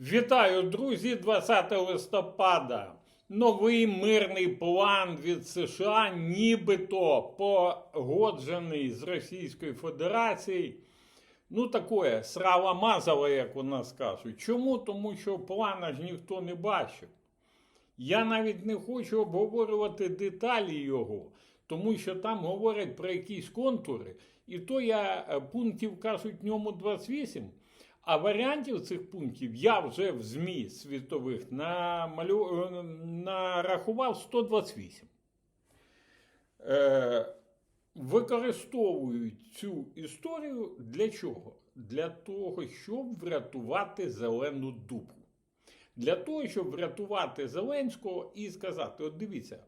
Вітаю, друзі! 20 листопада. Новий мирний план від США, нібито погоджений з Російською Федерацією. Ну, таке срава мазала, як у нас кажуть. Чому? Тому що плана ж ніхто не бачив. Я навіть не хочу обговорювати деталі його, тому що там говорять про якісь контури, і то я е, пунктів кажуть в ньому 28. А варіантів цих пунктів я вже в ЗМІ світових намалю... е, нарахував 128. Е, використовують цю історію для чого? Для того, щоб врятувати зелену дупу. Для того, щоб врятувати Зеленського і сказати: от дивіться,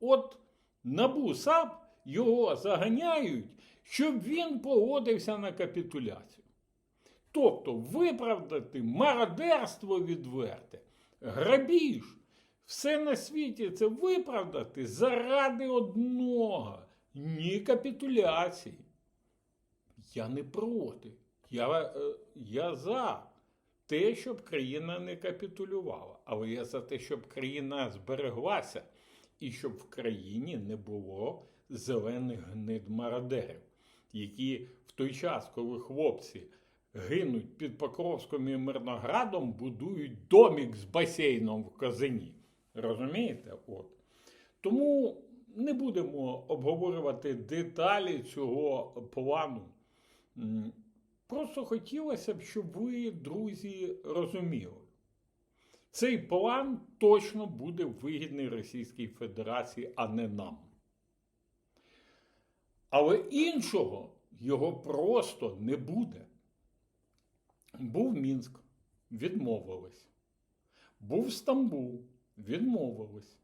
от Набу САП його заганяють, щоб він погодився на капітуляцію. Тобто виправдати мародерство відверте, грабіж, все на світі це виправдати заради одного, ні капітуляції. Я не проти. Я, е, я за те, щоб країна не капітулювала, але я за те, щоб країна збереглася і щоб в країні не було зелених гнид мародерів, які в той час, коли хлопці гинуть під Покровськом і Мирноградом, будують домік з басейном в Казині. Розумієте? От. Тому не будемо обговорювати деталі цього плану. Просто хотілося б, щоб ви, друзі, розуміли. Цей план точно буде вигідний Російській Федерації, а не нам. Але іншого його просто не буде. Був Мінськ, відмовились. Був Стамбул, відмовились.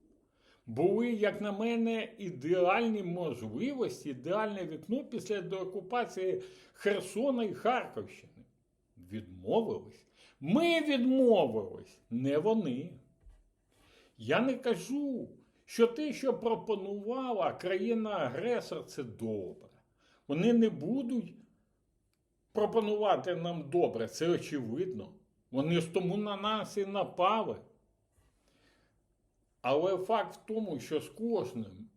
Були, як на мене, ідеальні можливості, ідеальне вікно після деокупації Херсона і Харківщини. Відмовились. Ми відмовились, не вони. Я не кажу, що те, що пропонувала країна-агресор, це добре. Вони не будуть пропонувати нам добре, це очевидно. Вони ж тому на нас і напали. Але факт в тому, що з кожним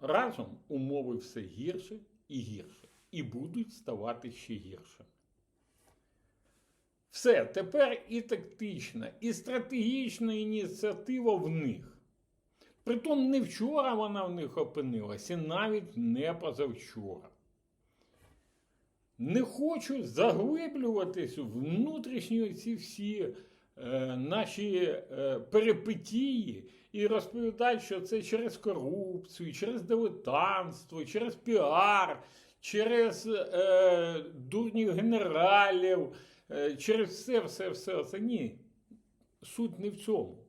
разом умови все гірше і гірше, і будуть ставати ще гіршими. Все, тепер і тактична, і стратегічна ініціатива в них. Притом не вчора вона в них опинилася, і навіть не позавчора. Не хочу заглиблюватись в внутрішні ці всі е, наші е, перипетії і розповідати, що це через корупцію, через дилетантство, через піар, через е, дурніх генералів, е, через все, все, все. Це ні. Суть не в цьому.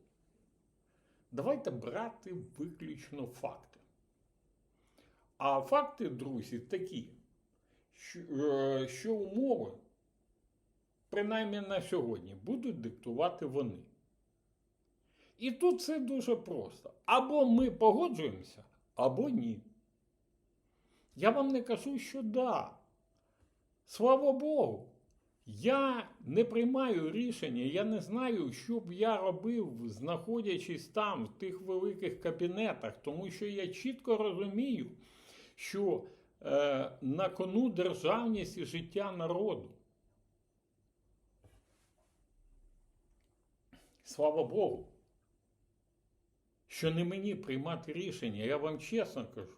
Давайте брати виключно факти. А факти, друзі, такі, е, що умови, принаймні на сьогодні, будуть диктувати вони. І тут все дуже просто. Або ми погоджуємося, або ні. Я вам не кажу, що да. Слава Богу. Я не приймаю рішення, я не знаю, що б я робив, знаходячись там, в тих великих кабінетах, тому що я чітко розумію, що на кону державність і життя народу. Слава Богу, що не мені приймати рішення, я вам чесно кажу.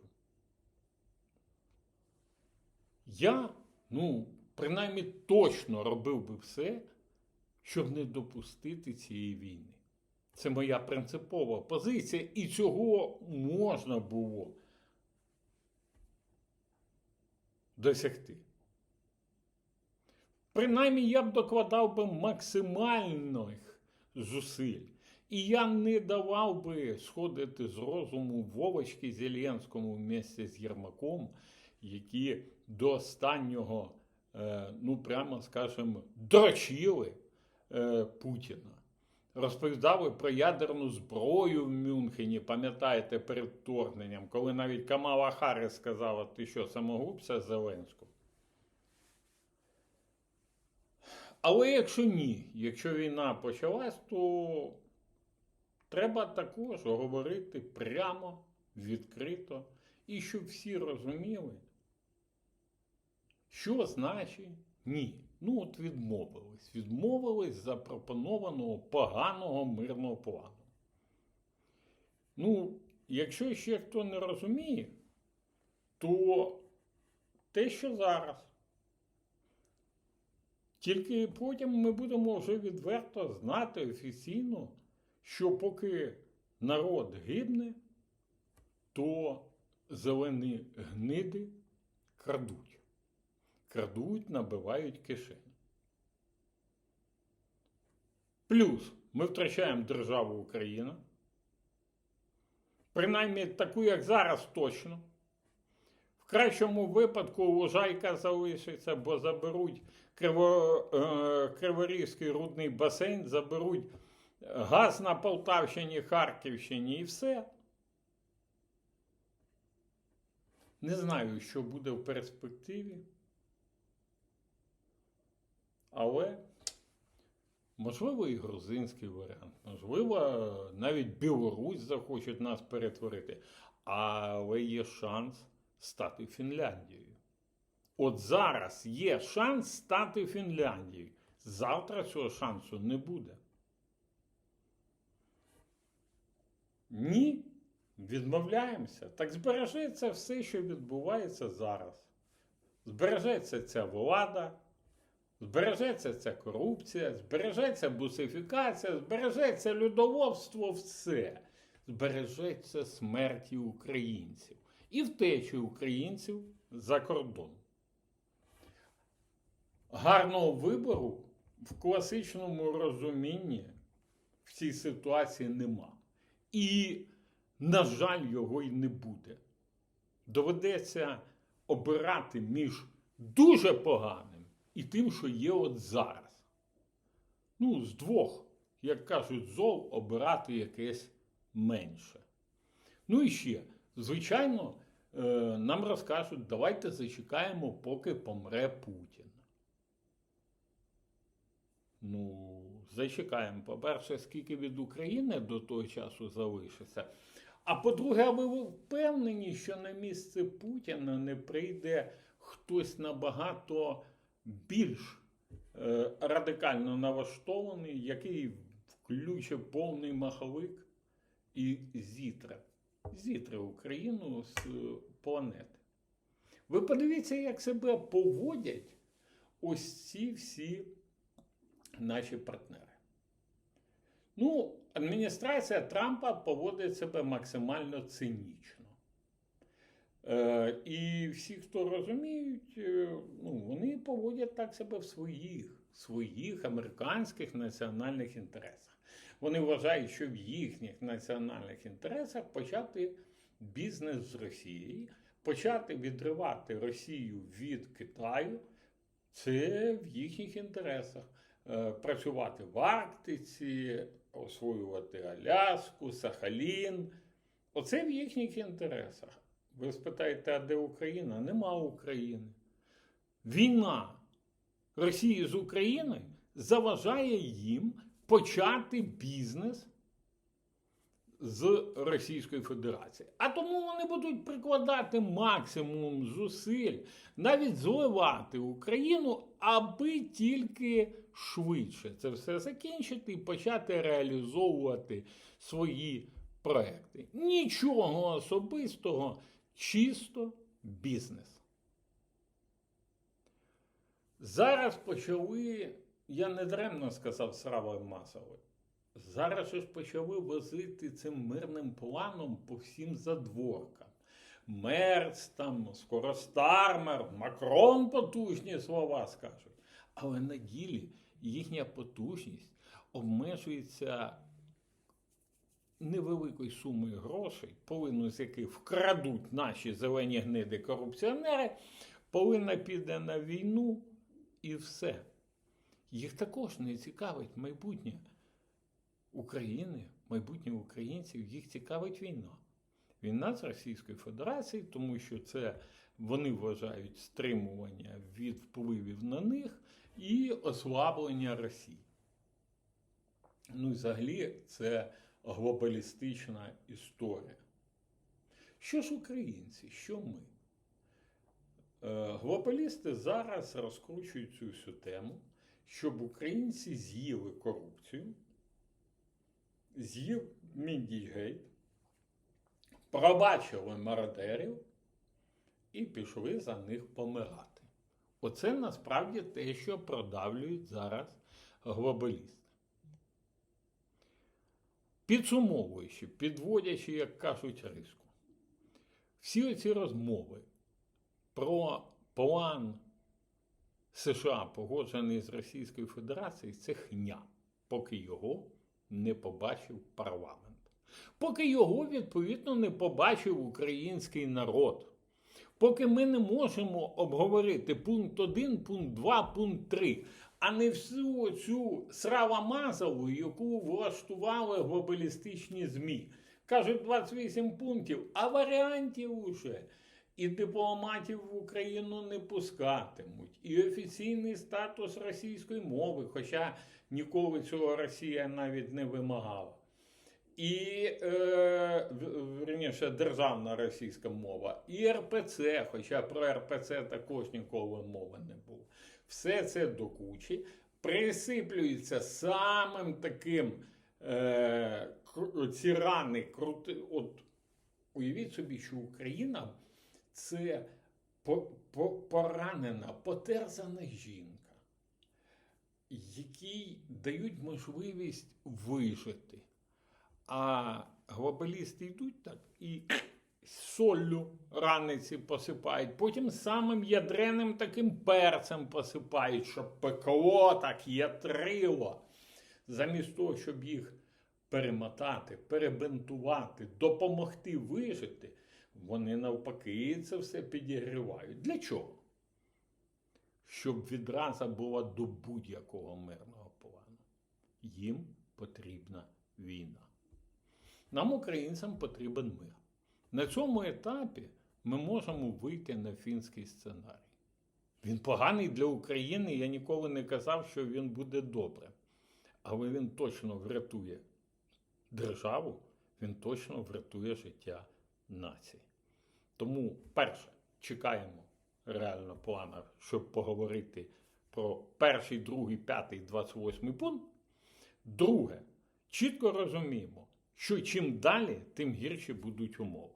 Я, ну, принаймні точно робив би все, щоб не допустити цієї війни. Це моя принципова позиція, і цього можна було досягти. Принаймні, я б докладав би максимальних зусиль. І я не давав би сходити з розуму Вовочки Зеленському вместе з Єрмаком, які до останнього, е, ну прямо скажемо, дрочили е, Путіна. Розповідали про ядерну зброю в Мюнхені, пам'ятаєте, перед вторгненням, коли навіть Камала Харріс сказала, ти що, самогубця Зеленського. Але якщо ні, якщо війна почалась, то треба також говорити прямо, відкрито, і щоб всі розуміли, що значить ні. Ну, от відмовились. Відмовились запропонованого поганого мирного плану. Ну, якщо ще хто не розуміє, то те, що зараз. Тільки потім ми будемо вже відверто знати офіційно, що поки народ гибне, то зелені гниди крадуть. Крадуть, набивають кишені. Плюс ми втрачаємо державу Україна. Принаймні таку, як зараз, точно. В кращому випадку лужайка залишиться, бо заберуть Криво, е, Криворізький рудний басейн, заберуть газ на Полтавщині, Харківщині і все. Не знаю, що буде в перспективі. Але можливо і грузинський варіант, можливо, навіть Білорусь захочуть нас перетворити, але є шанс стати Фінляндією. От зараз є шанс стати Фінляндією. Завтра цього шансу не буде. Ні, відмовляємося. Так збережеться все, що відбувається зараз. Збережеться ця влада, збережеться ця корупція, збережеться бусифікація, збережеться людоводство, все. Збережеться смерті українців і втечі українців за кордон. Гарного вибору в класичному розумінні в цій ситуації нема. І, на жаль, його й не буде. Доведеться обирати між дуже поганим і тим, що є от зараз. Ну, з двох, як кажуть, зол обирати якесь менше. Ну і ще, звичайно, е, нам розкажуть, давайте зачекаємо, поки помре Путін. Ну, зачекаємо. По-перше, скільки від України до того часу залишиться. А по-друге, а ви впевнені, що на місце Путіна не прийде хтось набагато більш е, радикально налаштований, який включить повний маховик і зітре. Зітре Україну з е, планети. Ви подивіться, як себе поводять ось ці всі наші партнери. Ну, адміністрація Трампа поводить себе максимально цинічно. Е, і всі, хто розуміють, е, ну, вони поводять так себе в своїх, своїх американських національних інтересах. Вони вважають, що в їхніх національних інтересах почати бізнес з Росією, почати відривати Росію від Китаю. Це в їхніх інтересах. Е, Працювати в Арктиці, освоювати Аляску, Сахалін. Оце в їхніх інтересах. Ви спитаєте, а де Україна? Нема України. Війна Росії з Україною заважає їм почати бізнес з Російської Федерації. А тому вони будуть прикладати максимум зусиль, навіть зливати Україну, аби тільки швидше це все закінчити і почати реалізовувати свої проекти. Нічого особистого, чисто бізнес. Зараз почали, я не даремно сказав Срава Масовий, зараз ж почали возити цим мирним планом по всім задворкам. Мерц, там, скоро Стармер, Макрон потужні слова скажуть. Але на ділі їхня потужність обмежується невеликою сумою грошей, половину з яких вкрадуть наші зелені гниди корупціонери, половина піде на війну і все. Їх також не цікавить майбутнє України, майбутнє українців, їх цікавить війна. Війна з Російською Федерацією, тому що це вони вважають стримування від впливів на них, і ослаблення Росії. Ну і взагалі це глобалістична історія. Що ж українці, що ми? Е, Глобалісти зараз розкручують цю всю тему, щоб українці з'їли корупцію, з'їв Міндігейт, пробачили мародерів і пішли за них помирати. Оце насправді те, що продавлюють зараз глобалісти. Підсумовуючи, підводячи, як кажуть, риску, всі оці розмови про план США, погоджений з Російською Федерацією, це хня, поки його не побачив парламент. Поки його, відповідно, не побачив український народ. Поки ми не можемо обговорити пункт 1, пункт 2, пункт 3, а не всю цю сравамазову, яку влаштували глобалістичні ЗМІ. Кажуть 28 пунктів, а варіантів уже. І дипломатів в Україну не пускатимуть, і офіційний статус російської мови, хоча ніколи цього Росія навіть не вимагала. І е, верніше, державна російська мова, і РПЦ, хоча про РПЦ також ніколи мови не було. Все це до кучі присиплюється самим таким е, ці рани крути. От уявіть собі, що Україна це по, по, поранена, потерзана жінка, якій дають можливість вижити. А глобалісти йдуть так і соллю раниці посипають, потім самим ядреним таким перцем посипають, щоб пекло так ятрило. Замість того, щоб їх перемотати, перебинтувати, допомогти вижити, вони навпаки це все підігрівають. Для чого? Щоб відразу була до будь-якого мирного плану. Їм потрібна війна. Нам, українцям, потрібен мир. На цьому етапі ми можемо вийти на фінський сценарій. Він поганий для України. Я ніколи не казав, що він буде добрим. Але він точно врятує державу, він точно врятує життя нації. Тому, перше, чекаємо реально плана, щоб поговорити про перший, другий, п'ятий, 28 пункт. Друге, чітко розуміємо, що чим далі, тим гірші будуть умови.